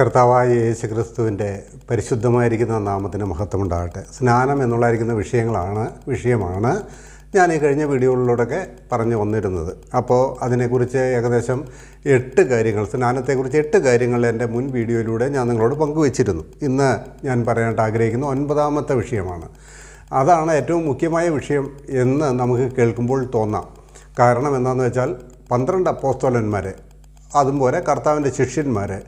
കർത്താവായ യേശു ക്രിസ്തുവിന്റെ പരിശുദ്ധമായിരിക്കുന്ന നാമത്തിന് മഹത്വമുണ്ടാകട്ടെ. സ്നാനം എന്നുള്ളതായിരിക്കുന്ന വിഷയങ്ങളാണ് വിഷയമാണ് ഞാൻ ഈ കഴിഞ്ഞ വീഡിയോകളിലൂടെയൊക്കെ പറഞ്ഞു വന്നിരുന്നത്. അപ്പോൾ അതിനെക്കുറിച്ച് ഏകദേശം എട്ട് കാര്യങ്ങൾ സ്നാനത്തെക്കുറിച്ച് എട്ട് കാര്യങ്ങൾ എന്റെ മുൻ വീഡിയോയിലൂടെ ഞാൻ നിങ്ങളോട് പങ്കുവച്ചിരുന്നു. ഇന്ന് ഞാൻ പറയാനായിട്ട് ആഗ്രഹിക്കുന്ന ഒൻപതാമത്തെ വിഷയമാണ്. അതാണ് ഏറ്റവും മുഖ്യമായ വിഷയം എന്ന് നമുക്ക് കേൾക്കുമ്പോൾ തോന്നാം. കാരണം എന്താണെന്ന് വെച്ചാൽ പന്ത്രണ്ട് അപ്പോസ്തോലന്മാരെ അതുപോലെ കർത്താവിന്റെ ശിഷ്യന്മാരെ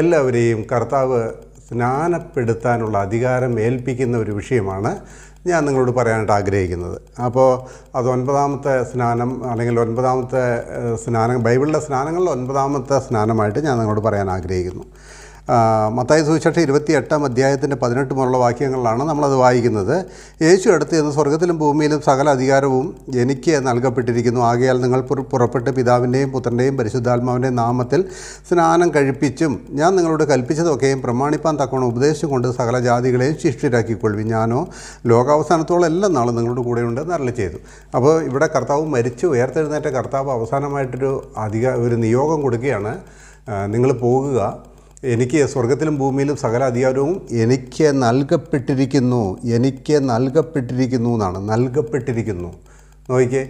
എല്ലാവരെയും കർത്താവ് സ്നാനപ്പെടുത്താനുള്ള അധികാരം ഏൽപ്പിക്കുന്ന ഒരു വിഷയമാണ് ഞാൻ നിങ്ങളോട് പറയാനായിട്ട് ആഗ്രഹിക്കുന്നത്. അപ്പോൾ അത് ഒൻപതാമത്തെ സ്നാനം അല്ലെങ്കിൽ ഒൻപതാമത്തെ സ്നാനം ബൈബിളിലെ സ്നാനങ്ങളിൽ ഒൻപതാമത്തെ സ്നാനമായിട്ട് ഞാൻ നിങ്ങളോട് പറയാൻ ആഗ്രഹിക്കുന്നു. മത്തായി സുവിശേഷം ഇരുപത്തി എട്ടാം അധ്യായത്തിന്റെ പതിനെട്ട് മുതലുള്ള വാക്യങ്ങളിലാണ് നമ്മളത് വായിക്കുന്നത്. യേശു അടുത്ത് ചെന്ന് സ്വർഗത്തിലും ഭൂമിയിലും സകല അധികാരവും എനിക്ക് നൽകപ്പെട്ടിരിക്കുന്നു. ആകയാൽ നിങ്ങൾ പുറ- പുറപ്പെട്ട് പിതാവിന്റെയും പുത്രന്റെയും പരിശുദ്ധാത്മാവിന്റെയും നാമത്തിൽ സ്നാനം കഴിപ്പിച്ചും ഞാൻ നിങ്ങളോട് കൽപ്പിച്ചതൊക്കെയും പ്രമാണിപ്പാൻ തക്കവണ്ണം ഉപദേശം കൊണ്ട് സകല ജാതികളെയും ശിഷ്ടരാക്കിക്കൊള്ളു ഞാനോ ലോകാവസാനത്തോളം എല്ലാ നാളും നിങ്ങളുടെ കൂടെ ഉണ്ടെന്ന് അരളി ചെയ്തു. അപ്പോൾ ഇവിടെ കർത്താവ് മരിച്ചു ഉയർത്തെഴുന്നേറ്റ കർത്താവ് അവസാനമായിട്ടൊരു അധിക ഒരു നിയോഗം കൊടുക്കുകയാണ്. നിങ്ങൾ പോകുക. എനിക്ക് സ്വർഗത്തിലും ഭൂമിയിലും സകല അധികാരവും എനിക്ക് നൽകപ്പെട്ടിരിക്കുന്നു എനിക്ക് നൽകപ്പെട്ടിരിക്കുന്നു എന്നാണ്. നൽകപ്പെട്ടിരിക്കുന്നു. നോക്കിക്കേ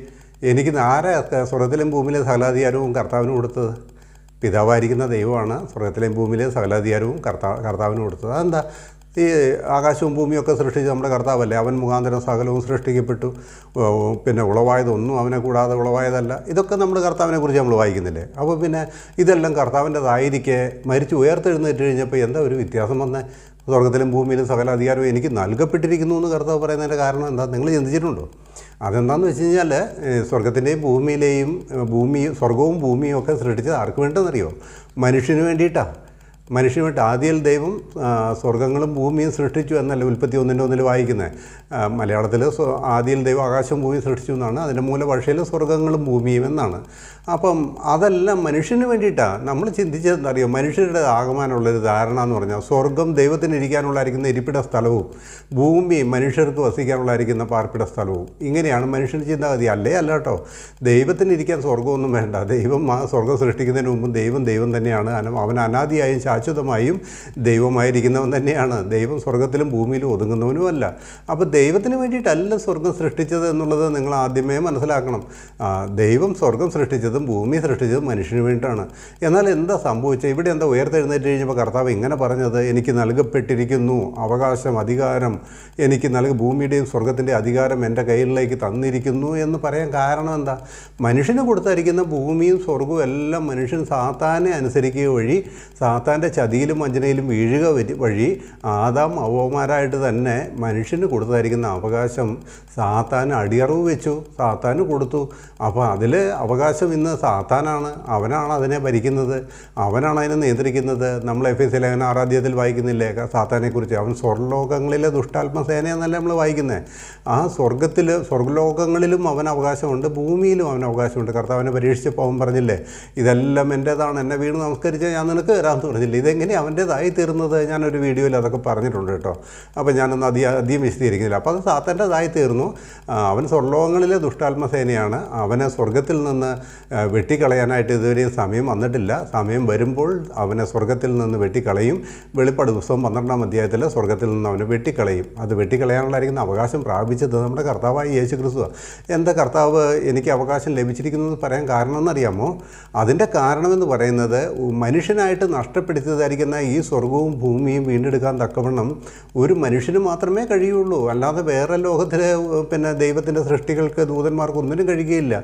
എനിക്ക് ആരാ സ്വർഗത്തിലും ഭൂമിയിലെ സകലാധികാരവും കർത്താവിന് കൊടുത്തത്? പിതാവായിരിക്കുന്ന ദൈവമാണ് സ്വർഗത്തിലെയും ഭൂമിയിലെയും സകലാധികാരവും കർത്താവ് കർത്താവിന് കൊടുത്തത്. അതെന്താ? ഈ ആകാശവും ഭൂമിയൊക്കെ സൃഷ്ടിച്ച് നമ്മുടെ കർത്താവല്ലേ? അവൻ മുഖാന്തരം സകലവും സൃഷ്ടിക്കപ്പെട്ടു. പിന്നെ ഉളവായതൊന്നും അവനെ കൂടാതെ ഉളവായതല്ല. ഇതൊക്കെ നമ്മുടെ കർത്താവിനെ കുറിച്ച് നമ്മൾ വായിക്കുന്നില്ലേ? അപ്പോൾ പിന്നെ ഇതെല്ലാം കർത്താവിന്റെതായിരിക്കെ മരിച്ചു ഉയർത്തെഴുന്നേറ്റ് കഴിഞ്ഞപ്പോൾ എന്താ ഒരു വ്യത്യാസം വന്ന? സ്വർഗത്തിലും ഭൂമിയിലും സകല അധികാരവും എനിക്ക് നൽകപ്പെട്ടിരിക്കുന്നു എന്ന് കർത്താവ് പറയുന്നതിന്റെ കാരണം എന്താ? നിങ്ങൾ ചിന്തിച്ചിട്ടുണ്ടോ? അതെന്താണെന്ന് വെച്ച് കഴിഞ്ഞാൽ സ്വർഗത്തിന്റെയും ഭൂമിയിലെയും ഭൂമി സ്വർഗവും ഭൂമിയും ഒക്കെ സൃഷ്ടിച്ചത് ആർക്ക് വേണ്ടെന്നറിയോ? മനുഷ്യന് വേണ്ടിയിട്ടാണ് മനുഷ്യന് വേണ്ടി ആദ്യയിൽ ദൈവം സ്വർഗങ്ങളും ഭൂമിയും സൃഷ്ടിച്ചു എന്നല്ല ഉൽപ്പത്തി ഒന്നിന്റെ ഒന്നിൽ വായിക്കുന്നത്? മലയാളത്തിൽ ആദ്യയിൽ ദൈവം ആകാശം ഭൂമിയും സൃഷ്ടിച്ചു എന്നാണ്. അതിന്റെ മൂലഭാഷയിൽ സ്വർഗങ്ങളും ഭൂമിയും എന്നാണ്. അപ്പം അതെല്ലാം മനുഷ്യന് വേണ്ടിയിട്ടാണ് നമ്മൾ ചിന്തിച്ചതെന്നറിയോ മനുഷ്യരുടെ ആകമാനമുള്ളൊരു ധാരണ എന്ന് പറഞ്ഞാൽ സ്വർഗം ദൈവത്തിന് ഇരിക്കാനുള്ളായിരിക്കുന്ന ഇരിപ്പിട സ്ഥലവും ഭൂമി മനുഷ്യർക്ക് വസിക്കാനുള്ളായിരിക്കുന്ന പാർപ്പിട സ്ഥലവും. ഇങ്ങനെയാണ് മനുഷ്യൻ ചിന്താഗതി. അല്ലേ? അല്ല കേട്ടോ. ദൈവത്തിന് ഇരിക്കാൻ സ്വർഗമൊന്നും വേണ്ട. ദൈവം സ്വർഗം സൃഷ്ടിക്കുന്നതിന് മുമ്പ് ദൈവം ദൈവം തന്നെയാണ്. അവൻ അനാദിയായും ശാശ്വതമായും ദൈവമായിരിക്കുന്നവൻ തന്നെയാണ്. ദൈവം സ്വർഗത്തിലും ഭൂമിയിലും ഒതുങ്ങുന്നവനുമല്ല. അപ്പോൾ ദൈവത്തിന് വേണ്ടിയിട്ടല്ല സ്വർഗം സൃഷ്ടിച്ചത് എന്നുള്ളത് നിങ്ങൾ ആദ്യമേ മനസ്സിലാക്കണം. ദൈവം സ്വർഗം സൃഷ്ടിച്ചതും ഭൂമി സൃഷ്ടിച്ചതും മനുഷ്യന് വേണ്ടിയിട്ടാണ്. എന്നാൽ എന്താ സംഭവിച്ചത്? ഇവിടെ എന്താ ഉയർത്തെഴുന്നേറ്റ് കഴിഞ്ഞപ്പോൾ കർത്താവ് ഇങ്ങനെ പറഞ്ഞത് എനിക്ക് നൽകപ്പെട്ടിരിക്കുന്നു അവകാശം അധികാരം. എനിക്ക് നൽകി ഭൂമിയുടെയും സ്വർഗത്തിന്റെ അധികാരം എന്റെ കയ്യിലേക്ക് തന്നിരിക്കുന്നു എന്ന് പറയാൻ കാരണം എന്താ? മനുഷ്യന് കൊടുത്തിരിക്കുന്ന ഭൂമിയും സ്വർഗവും എല്ലാം മനുഷ്യൻ സാത്താനെ അനുസരിക്കുക വഴി സാത്താന്റെ ചതിയിലും വഞ്ചനയിലും വീഴുക വഴി ആദാം അവമാരായിട്ട് തന്നെ മനുഷ്യന് കൊടുത്തായിരിക്കുന്ന അവകാശം സാത്താൻ അടിയറവ് വെച്ചു സാത്താന് കൊടുത്തു. അപ്പോൾ അതിൽ അവകാശം ഇന്ന് സാത്താനാണ് അവനാണ് അതിനെ ഭരിക്കുന്നത് അവനാണ് അതിനെ നിയന്ത്രിക്കുന്നത്. നമ്മൾ എഫ് എസ് ലേഖന ആറാധ്യത്തിൽ വായിക്കുന്നില്ലേ? സാത്താനെക്കുറിച്ച്. അവൻ സ്വർലോകങ്ങളിലെ ദുഷ്ടാത്മസേന എന്നല്ല നമ്മൾ വായിക്കുന്നത് ആ സ്വർഗത്തിൽ സ്വർഗലോകങ്ങളിലും അവൻ അവകാശമുണ്ട് ഭൂമിയിലും അവൻ അവകാശമുണ്ട്. കർത്താവിനെ പരീക്ഷിച്ചപ്പോൾ അവൻ പറഞ്ഞില്ലേ ഇതെല്ലാം എന്റേതാണ് എന്നെ വീണ് നമസ്കരിച്ചാൽ ഞാൻ നിനക്ക് തരാമെന്ന് പറഞ്ഞില്ലേ? ഇതെങ്ങനെ അവന്റേതായി തീർന്നത്? ഞാനൊരു വീഡിയോയിൽ അതൊക്കെ പറഞ്ഞിട്ടുണ്ട് കേട്ടോ. അപ്പോൾ ഞാനൊന്ന് അധികം അധികം വിശദീകരിക്കുന്നില്ല. അപ്പോൾ അത് സാത്താന്റെതായി തീർന്നു. അവൻ സ്വർലോകങ്ങളിലെ ദുഷ്ടാത്മസേനയാണ് അവനെ സ്വർഗത്തിൽ നിന്ന് വെട്ടിക്കളയാനായിട്ട് ഇതുവരെയും സമയം വന്നിട്ടില്ല. സമയം വരുമ്പോൾ അവനെ സ്വർഗത്തിൽ നിന്ന് വെട്ടിക്കളയും. വെളിപ്പാട് ദിവസം പന്ത്രണ്ടാം അധ്യായത്തിൽ സ്വർഗത്തിൽ നിന്ന് അവനെ വെട്ടിക്കളയും. അത് വെട്ടിക്കളയാനുള്ളായിരിക്കുന്ന അവകാശം പ്രാപിച്ചത് നമ്മുടെ കർത്താവായി യേശു ക്രിസ്തുവാണ് എന്താ കർത്താവ് എനിക്ക് അവകാശം ലഭിച്ചിരിക്കുന്നു എന്ന് പറയാൻ കാരണം എന്നറിയാമോ അതിന്റെ കാരണമെന്ന് പറയുന്നത് മനുഷ്യനായിട്ട് നഷ്ടപ്പെടുത്തിയതായിരിക്കുന്ന ഈ സ്വർഗവും ഭൂമിയും വീണ്ടെടുക്കാൻ തക്കവണ്ണം ഒരു മനുഷ്യന് മാത്രമേ കഴിയുള്ളൂ. അല്ലാതെ വേറെ ലോകത്തിലെ പിന്നെ ദൈവത്തിന്റെ സൃഷ്ടികൾക്ക് ദൂതന്മാർക്ക് ഒന്നിനും കഴിയുകയില്ല.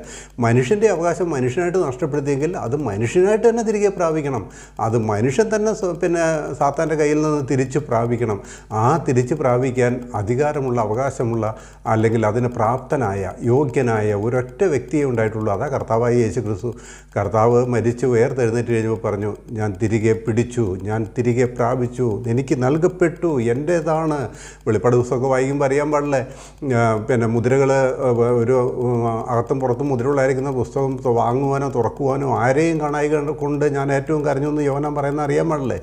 മനുഷ്യന്റെ അവകാശം മനുഷ്യനായിട്ട് നഷ്ടപ്പെടുത്തിയെങ്കിൽ അത് മനുഷ്യനായിട്ട് തന്നെ തിരികെ പ്രാപിക്കണം. അത് മനുഷ്യൻ തന്നെ പിന്നെ സാത്താന്റെ കയ്യിൽ നിന്ന് തിരിച്ച് പ്രാപിക്കണം. ആ തിരിച്ച് പ്രാപിക്കാൻ അധികാരമുള്ള അവകാശമുള്ള അല്ലെങ്കിൽ അതിന് പ്രാപ്തനായ യോഗ്യനായ ഒരൊറ്റ വ്യക്തിയെ ഉണ്ടായിട്ടുള്ളൂ. അതാ കർത്താവായി യേശു ക്രിസ്തു കർത്താവ് മരിച്ചു ഉയർത്തെഴുന്നേറ്റ് കഴിഞ്ഞപ്പോൾ പറഞ്ഞു ഞാൻ തിരികെ പിടിച്ചു ഞാൻ തിരികെ പ്രാപിച്ചു എനിക്ക് നൽകപ്പെട്ടു എന്റേതാണ് വെളിപ്പാട് പുസ്തകമൊക്കെ വായിക്കുമ്പോൾ അറിയാൻ പാടില്ലേ? പിന്നെ മുദ്രകൾ ഒരു അകത്തും പുറത്തും മുദ്രകളായിരിക്കുന്ന പുസ്തകം വാങ്ങുവാനോ തുറക്കുവാനോ ആരെയും കാണായി കണ്ട് ഞാൻ ഏറ്റവും കരഞ്ഞു എന്ന് യോനാൻ പറയുന്ന അറിയാൻ പാടില്ലേ?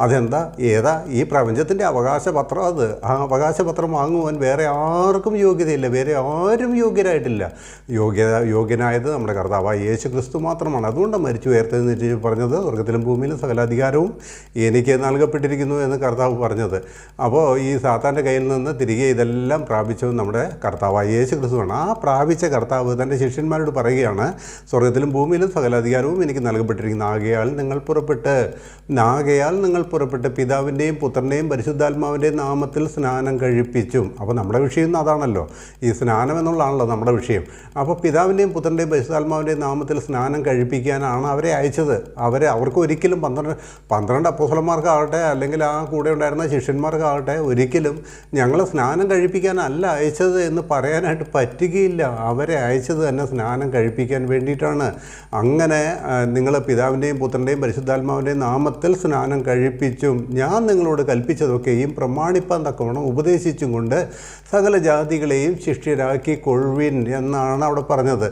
അതെന്താ? ഏതാ? ഈ പ്രപഞ്ചത്തിന്റെ അവകാശപത്രം അത്. ആ അവകാശപത്രം വാങ്ങുവാൻ വേറെ ആർക്കും യോഗ്യതയില്ല വേറെ ആരും യോഗ്യരായിട്ടില്ല. യോഗ്യത യോഗ്യനായത് നമ്മുടെ കർത്താവ് യേശു ക്രിസ്തു മാത്രമാണ്. അതുകൊണ്ട് മരിച്ചു ഉയർത്തെഴുന്നേറ്റ് പറഞ്ഞത് സ്വർഗത്തിലും ഭൂമിയിലും സകലാധികാരവും എനിക്ക് നൽകപ്പെട്ടിരിക്കുന്നു എന്ന് കർത്താവ് പറഞ്ഞത്. അപ്പോൾ ഈ സാത്താന്റെ കയ്യിൽ നിന്ന് തിരികെ ഇതെല്ലാം പ്രാപിച്ചത് നമ്മുടെ കർത്താവായ യേശു ക്രിസ്തുവാണ് ആ പ്രാപിച്ച കർത്താവ് തന്റെ ശിഷ്യന്മാരോട് പറയുകയാണ് സ്വർഗത്തിലും ഭൂമിയിലും സകല അധികാരവും എനിക്ക് നൽകപ്പെട്ടിരിക്കുന്നു. ആകയാൽ നിങ്ങൾ പുറപ്പെട്ട് ആകയാൽ നിങ്ങൾ പുറപ്പെട്ട് പിതാവിന്റെയും പുത്രന്റെയും പരിശുദ്ധാത്മാവിന്റെയും നാമത്തിൽ സ്നാനം കഴിപ്പിച്ചും. അപ്പോൾ നമ്മുടെ വിഷയം അതാണല്ലോ. ഈ സ്നാനം എന്നുള്ളതാണല്ലോ നമ്മുടെ വിഷയം. അപ്പോൾ പിതാവിന്റെയും പുത്രന്റെയും പരിശുദ്ധാത്മാവിന്റെയും നാമത്തിൽ സ്നാനം കഴിപ്പിക്കാനാണ് അവരെ അയച്ചത്. അവരെ അവർക്ക് ഒരിക്കലും പന്ത്രണ്ട് പന്ത്രണ്ട് അപ്പോസലന്മാർക്കാകട്ടെ അല്ലെങ്കിൽ ആ കൂടെ ഉണ്ടായിരുന്ന ശിഷ്യന്മാർക്കാകട്ടെ ഒരിക്കലും ഞങ്ങളെ സ്നാനം കഴിപ്പിക്കാനല്ല അയച്ചത് എന്ന് പറയാനായിട്ട് പറ്റുകയില്ല. അവരെ അയച്ചത് തന്നെ സ്നാനം കഴിപ്പിക്കാൻ വേണ്ടിയിട്ടാണ്. അങ്ങനെ നിങ്ങൾ പിതാവിന്റെയും പുത്രന്റെയും പരിശുദ്ധാത്മാവിന്റെയും നാമത്തിൽ സ്നാനം കഴിപ്പിച്ചും ഞാൻ നിങ്ങളോട് കൽപ്പിച്ചതൊക്കെയും പ്രമാണിപ്പാൻ തക്കവണ്ണം ഉപദേശിച്ചും കൊണ്ട് സകല ജാതികളെയും ശിഷ്യരാക്കി കൊഴുവിൻ എന്നാണ് അവിടെ പറഞ്ഞത്.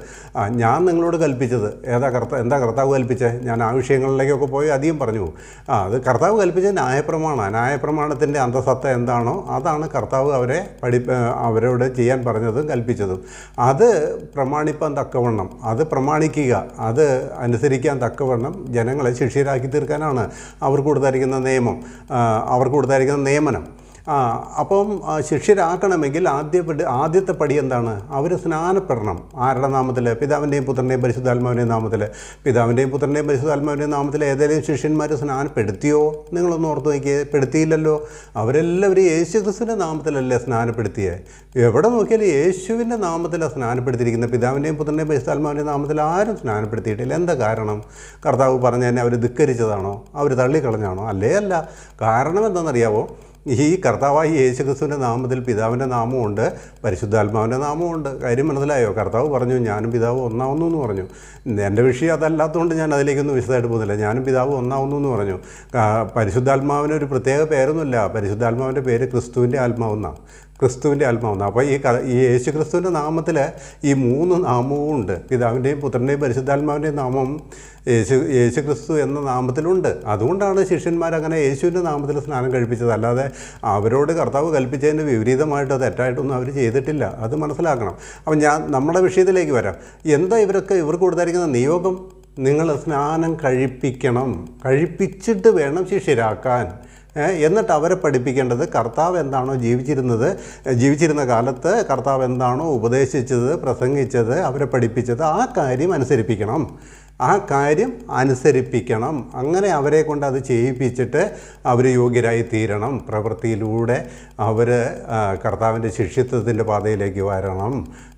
ഞാൻ നിങ്ങളോട് കൽപ്പിച്ചത്. ഏതാ കർത്ത എന്താ കർത്താവ് കൽപ്പിച്ചത്? ഞാൻ ആ വിഷയങ്ങളിലേക്കൊക്കെ പോയി അധികം പറഞ്ഞു. ആ അത് കർത്താവ് കൽപ്പിച്ച ന്യായപ്രമാണമാണ് ന്യായപ്രമാണത്തിന്റെ അന്തസത്ത എന്താണോ അതാണ് കർത്താവ് അവരെ പഠി അവരോട് ചെയ്യാൻ പറഞ്ഞതും കൽപ്പിച്ചതും. അത് പ്രമാണിപ്പാൻ തക്കവണ്ണം അത് പ്രമാണിക്കുക അത് അനുസരിക്കാൻ തക്കവണ്ണം ജനങ്ങളെ ശിഷ്യരാക്കി തീർക്കാനാണ് അവർക്ക് കൊടുത്തിരിക്കുന്ന നിയമം. അവർ അവർക്ക് കൊടുത്തിരിക്കുന്ന നിയമനം. ആ, അപ്പം ശിഷ്യരാക്കണമെങ്കിൽ ആദ്യ ആദ്യത്തെ പടി എന്താണ്? അവർ സ്നാനപ്പെടണം. ആരുടെ നാമത്തിൽ പിതാവിന്റെയും പുത്രന്റെയും പരിശുദ്ധാത്മാവിന്റെയും നാമത്തിൽ പിതാവിന്റെയും പുത്രന്റെയും പരിശുദ്ധാത്മാവിന്റെയും നാമത്തിൽ ഏതെങ്കിലും ശിഷ്യന്മാർ സ്നാനപ്പെടുത്തിയോ? നിങ്ങളൊന്ന് ഓർത്ത് നോക്കിയേ പെടുത്തിയില്ലല്ലോ. അവരെല്ലാവരും യേശു ക്രിസ്തുവിന്റെ നാമത്തിലല്ലേ സ്നാനപ്പെടുത്തിയേ? എവിടെ നോക്കിയാലും യേശുവിന്റെ നാമത്തിലാണ് സ്നാനപ്പെടുത്തിയിരിക്കുന്നത്. പിതാവിന്റെയും പുത്രന്റെയും പരിശുദ്ധാത്മാവിന്റെയും നാമത്തിൽ ആരും സ്നാനപ്പെടുത്തിയിട്ടില്ല. എന്താ കാരണം? കർത്താവ് പറഞ്ഞ തന്നെ അവർ ധിക്കരിച്ചതാണോ? അവർ തള്ളിക്കളഞ്ഞാണോ അല്ലേ അല്ല. കാരണം എന്താണെന്നറിയാവോ? ഈ കർത്താവായി യേശു ക്രിസ്തുവിന്റെ നാമത്തിൽ പിതാവിന്റെ നാമമുണ്ട് പരിശുദ്ധാത്മാവിന്റെ നാമമുണ്ട്. കാര്യം മനസ്സിലായോ? കർത്താവ് പറഞ്ഞു ഞാനും പിതാവ് ഒന്നാവുന്നു എന്ന് പറഞ്ഞു. എന്റെ വിഷയം അതല്ലാത്തതുകൊണ്ട് ഞാൻ അതിലേക്കൊന്നും വിശദമായിട്ട് പോകുന്നില്ല. ഞാനും പിതാവ് ഒന്നാവുന്നു എന്ന് പറഞ്ഞു. പരിശുദ്ധാത്മാവിന് ഒരു പ്രത്യേക പേരൊന്നുമില്ല. പരിശുദ്ധാത്മാവിന്റെ പേര് ക്രിസ്തുവിന്റെ ആത്മാവെന്നാണ്. ക്രിസ്തുവിന്റെ ആത്മാവെന്ന് അപ്പോൾ ഈ ഈ യേശു ക്രിസ്തുവിന്റെ നാമത്തിൽ ഈ മൂന്ന് നാമവും ഉണ്ട്. പിതാവിന്റെയും പുത്രന്റെയും പരിശുദ്ധാത്മാവിന്റെയും നാമം യേശു യേശു ക്രിസ്തു എന്ന നാമത്തിലുണ്ട്. അതുകൊണ്ടാണ് ശിഷ്യന്മാർ അങ്ങനെ യേശുവിന്റെ നാമത്തിൽ സ്നാനം കഴിപ്പിച്ചത്. അല്ലാതെ അവരോട് കർത്താവ് കൽപ്പിച്ചതിന് വിപരീതമായിട്ട് തെറ്റായിട്ടൊന്നും അവർ ചെയ്തിട്ടില്ല. അത് മനസ്സിലാക്കണം. അപ്പം ഞാൻ നമ്മുടെ വിഷയത്തിലേക്ക് വരാം. എന്താ ഇവരൊക്കെ ഇവർക്ക് കൊടുത്തിരിക്കുന്ന നിയോഗം. നിങ്ങൾ സ്നാനം കഴിപ്പിക്കണം. കഴിപ്പിച്ചിട്ട് വേണം ശിഷ്യരാക്കാൻ. എന്നിട്ട് അവരെ പഠിപ്പിക്കേണ്ടത് കർത്താവ് എന്താണോ ജീവിച്ചിരുന്നത് ജീവിച്ചിരുന്ന കാലത്ത് കർത്താവ് എന്താണോ ഉപദേശിച്ചത് പ്രസംഗിച്ചത് അവരെ പഠിപ്പിച്ചത് ആ കാര്യം അനുസരിപ്പിക്കണം. ആ കാര്യം അനുസരിപ്പിക്കണം. അങ്ങനെ അവരെ കൊണ്ട് അത് ചെയ്യിപ്പിച്ചിട്ട് അവർ യോഗ്യരായി തീരണം. പ്രവൃത്തിയിലൂടെ അവർ കർത്താവിന്റെ ശിഷ്യത്വത്തിന്റെ പാതയിലേക്ക് വരണം.